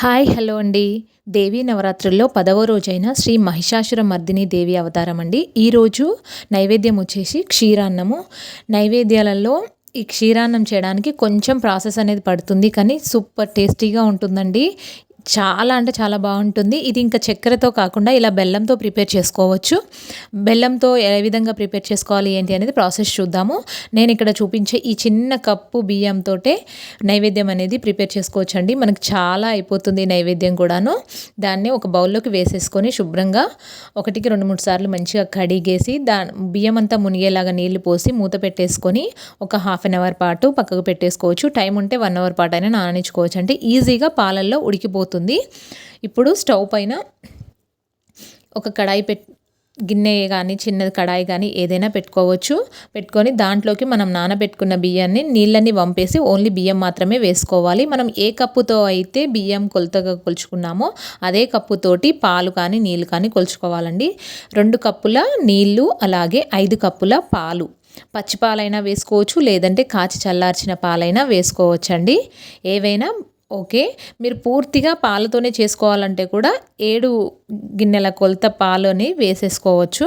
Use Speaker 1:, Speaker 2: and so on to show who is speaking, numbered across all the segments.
Speaker 1: Hi hello అండి. దేవీ నవరాత్రుల్లో పదవ రోజైన శ్రీ మహిషాసుర మర్దిని దేవి అవతారం అండి. ఈరోజు నైవేద్యం వచ్చేసి క్షీరాన్నము. నైవేద్యాలలో ఈ క్షీరాన్నం చేయడానికి కొంచెం ప్రాసెస్ అనేది పడుతుంది కానీ సూపర్ టేస్టీగా ఉంటుందండి. చాలా అంటే చాలా బాగుంటుంది. ఇది ఇంకా చక్కెరతో కాకుండా ఇలా బెల్లంతో ప్రిపేర్ చేసుకోవచ్చు. బెల్లంతో ఏ విధంగా ప్రిపేర్ చేసుకోవాలి ఏంటి అనేది ప్రాసెస్ చూద్దాము. నేను ఇక్కడ చూపించే ఈ చిన్న కప్పు బియ్యంతో నైవేద్యం అనేది ప్రిపేర్ చేసుకోవచ్చు అండి మనకు చాలా అయిపోతుంది నైవేద్యం కూడాను. దాన్ని ఒక బౌల్లోకి వేసేసుకొని శుభ్రంగా ఒకటికి రెండు మూడు సార్లు మంచిగా కడిగేసి దా బియ్యం అంతా మునిగేలాగా నీళ్ళు పోసి మూత పెట్టేసుకొని ఒక హాఫ్ అన్ అవర్ పాటు పక్కకు పెట్టేసుకోవచ్చు. టైం ఉంటే వన్ అవర్ పాటు అయినా నాననిచ్చుకోవచ్చు అంటే ఈజీగా పాలల్లో ఉడికిపోతుంది. అవుతుంది ఇప్పుడు స్టవ్ పైన ఒక కడాయి పెట్ గిన్నె కానీ చిన్నది కడాయి కానీ ఏదైనా పెట్టుకోవచ్చు. పెట్టుకొని దాంట్లోకి మనం నానబెట్టుకున్న బియ్యాన్ని నీళ్ళని వంపేసి ఓన్లీ బియ్యం మాత్రమే వేసుకోవాలి. మనం ఏ కప్పుతో అయితే బియ్యం కొలతగా కొలుచుకున్నామో అదే కప్పుతోటి పాలు కానీ నీళ్ళు కానీ కొలుచుకోవాలండి. రెండు కప్పుల నీళ్ళు అలాగే ఐదు కప్పుల పాలు. పచ్చిపాలైనా వేసుకోవచ్చు లేదంటే కాచి చల్లార్చిన పాలైనా వేసుకోవచ్చండి. ఏవైనా ఓకే. మీరు పూర్తిగా పాలతోనే చేసుకోవాలంటే కూడా ఏడు గిన్నెల కొలత పాలని వేసేసుకోవచ్చు.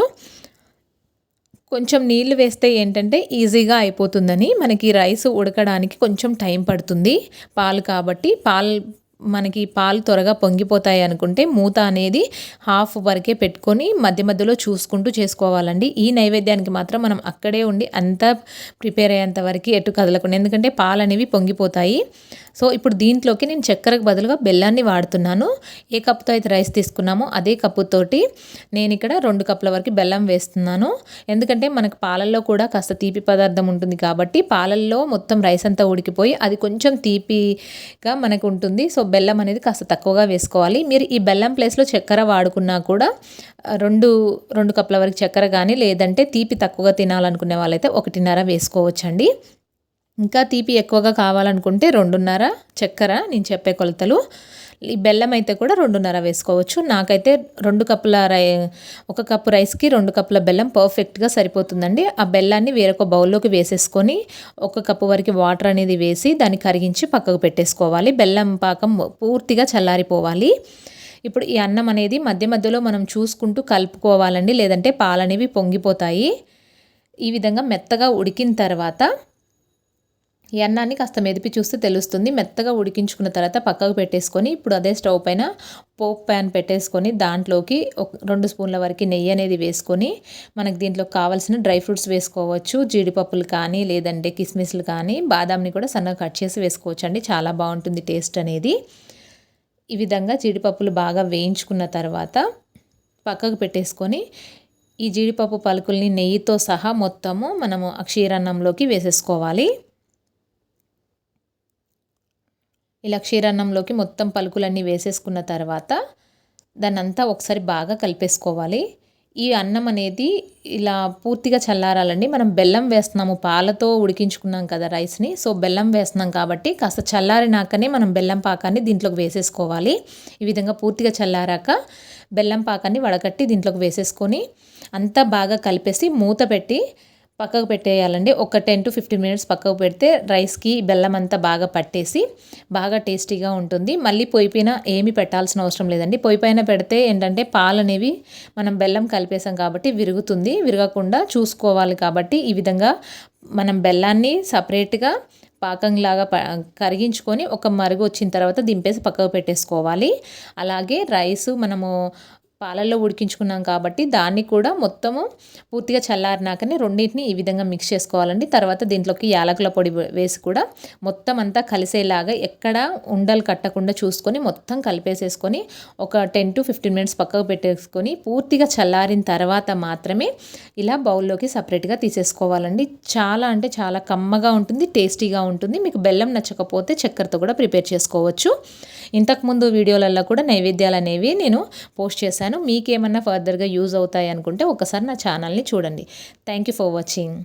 Speaker 1: కొంచెం నీళ్ళు వేస్తే ఏంటంటే ఈజీగా అయిపోతుందని మనకి రైస్ ఉడకడానికి కొంచెం టైం పడుతుంది. పాలు కాబట్టి పాలు మనకి పాలు త్వరగా పొంగిపోతాయి అనుకుంటే మూత అనేది హాఫ్ వరకే పెట్టుకొని మధ్య మధ్యలో చూసుకుంటూ చేసుకోవాలండి. ఈ నైవేద్యానికి మాత్రం మనం అక్కడే ఉండి అంతా ప్రిపేర్ అయ్యేంత వరకు ఎటు కదలకుండా ఎందుకంటే పాలు అనేవి పొంగిపోతాయి. సో ఇప్పుడు దీంట్లోకి నేను చక్కెరకు బదులుగా బెల్లాన్ని వాడుతున్నాను. ఏ కప్పుతో అయితే రైస్ తీసుకున్నామో అదే కప్పుతోటి నేను ఇక్కడ రెండు కప్పుల వరకు బెల్లం వేస్తున్నాను. ఎందుకంటే మనకు పాలల్లో కూడా కాస్త తీపి పదార్థం ఉంటుంది కాబట్టి పాలల్లో మొత్తం రైస్ అంతా ఉడికిపోయి అది కొంచెం తీపిగా మనకు ఉంటుంది. సో బెల్లం అనేది కాస్త తక్కువగా వేసుకోవాలి. మీరు ఈ బెల్లం ప్లేస్లో చక్కెర వాడుకున్నా కూడా రెండు రెండు కప్పుల వరకు చక్కెర కానీ లేదంటే తీపి తక్కువగా తినాలనుకునే వాళ్ళైతే ఒకటిన్నర వేసుకోవచ్చండి. ఇంకా తీపి ఎక్కువగా కావాలనుకుంటే రెండున్నర చక్కెర నేను చెప్పే కొలతలు. ఈ బెల్లం అయితే కూడా రెండున్నర వేసుకోవచ్చు. నాకైతే రెండు కప్పుల రై ఒక కప్పు రైస్కి రెండు కప్పుల బెల్లం పర్ఫెక్ట్గా సరిపోతుందండి. ఆ బెల్లాన్ని వేరొక బౌల్లోకి వేసేసుకొని ఒక కప్పు వరకు వాటర్ అనేది వేసి దాన్ని కరిగించి పక్కకు పెట్టేసుకోవాలి. బెల్లం పాకం పూర్తిగా చల్లారిపోవాలి. ఇప్పుడు ఈ అన్నం అనేది మధ్య మధ్యలో మనం చూసుకుంటూ కలుపుకోవాలండి. లేదంటే పాలనేవి పొంగిపోతాయి. ఈ విధంగా మెత్తగా ఉడికిన తర్వాత ఈ అన్నాన్ని కాస్త మెదిపి చూస్తే తెలుస్తుంది. మెత్తగా ఉడికించుకున్న తర్వాత పక్కకు పెట్టేసుకొని ఇప్పుడు అదే స్టవ్ పైన పోప్ ప్యాన్ పెట్టేసుకొని దాంట్లోకి ఒక రెండు స్పూన్ల వరకు నెయ్యి అనేది వేసుకొని మనకు దీంట్లో కావాల్సిన డ్రై ఫ్రూట్స్ వేసుకోవచ్చు. జీడిపప్పులు కానీ లేదంటే కిస్మిస్లు కానీ బాదాంని కూడా సన్నగా కట్ చేసి వేసుకోవచ్చు అండి చాలా బాగుంటుంది టేస్ట్ అనేది. ఈ విధంగా జీడిపప్పులు బాగా వేయించుకున్న తర్వాత పక్కకు పెట్టేసుకొని ఈ జీడిపప్పు పలుకుల్ని నెయ్యితో సహా మొత్తము మనము అక్షీరాన్నంలోకి వేసేసుకోవాలి. ఇలా క్షీరాన్నంలోకి మొత్తం పలుకులన్నీ వేసేసుకున్న తర్వాత దాన్నంతా ఒకసారి బాగా కలిపేసుకోవాలి. ఈ అన్నం అనేది ఇలా పూర్తిగా చల్లారాలండి. మనం బెల్లం వేస్తున్నాము పాలతో ఉడికించుకున్నాం కదా రైస్ని. సో బెల్లం వేస్తున్నాం కాబట్టి కాస్త చల్లారినాకనే మనం బెల్లం పాకాన్ని దీంట్లోకి వేసేసుకోవాలి. ఈ విధంగా పూర్తిగా చల్లారాక బెల్లం పాకాన్ని వడకట్టి దీంట్లోకి వేసేసుకొని అంతా బాగా కలిపేసి మూత పెట్టి పక్కకు పెట్టేయాలండి. ఒక టెన్ టు ఫిఫ్టీన్ మినిట్స్ పక్కకు పెడితే రైస్కి బెల్లం అంతా బాగా పట్టేసి బాగా టేస్టీగా ఉంటుంది. మళ్ళీ పొయ్యి పైన ఏమి పెట్టాల్సిన అవసరం లేదండి. పొయ్యి పైన పెడితే ఏంటంటే పాలు అనేవి మనం బెల్లం కలిపేసాం కాబట్టి విరుగుతుంది. విరగకుండా చూసుకోవాలి కాబట్టి ఈ విధంగా మనం బెల్లాన్ని సపరేట్గా పాకంలాగా ప కరిగించుకొని ఒక మరుగు వచ్చిన తర్వాత దింపేసి పక్కకు పెట్టేసుకోవాలి. అలాగే రైస్ మనము పాలల్లో ఉడికించుకున్నాం కాబట్టి దాన్ని కూడా మొత్తము పూర్తిగా చల్లారినాకనే రెండింటిని ఈ విధంగా మిక్స్ చేసుకోవాలండి. తర్వాత దీంట్లోకి యాలకుల పొడి వేసి కూడా మొత్తం అంతా కలిసేలాగా ఎక్కడ ఉండలు కట్టకుండా చూసుకొని మొత్తం కలిపేసేసుకొని ఒక టెన్ టు ఫిఫ్టీన్ మినిట్స్ పక్కకు పెట్టేసుకొని పూర్తిగా చల్లారిన తర్వాత మాత్రమే ఇలా బౌల్లోకి సపరేట్గా తీసేసుకోవాలండి. చాలా అంటే చాలా కమ్మగా ఉంటుంది టేస్టీగా ఉంటుంది. మీకు బెల్లం నచ్చకపోతే చక్కెరతో కూడా ప్రిపేర్ చేసుకోవచ్చు. ఇంతకుముందు వీడియోలలో కూడా నైవేద్యాలు అనేవి నేను పోస్ట్ చేశాను. చేశాను. మీకేమన్నా ఫర్దర్గా యూజ్ అవుతాయి అనుకుంటే ఒకసారి నా ఛానల్ని చూడండి. Thank you for watching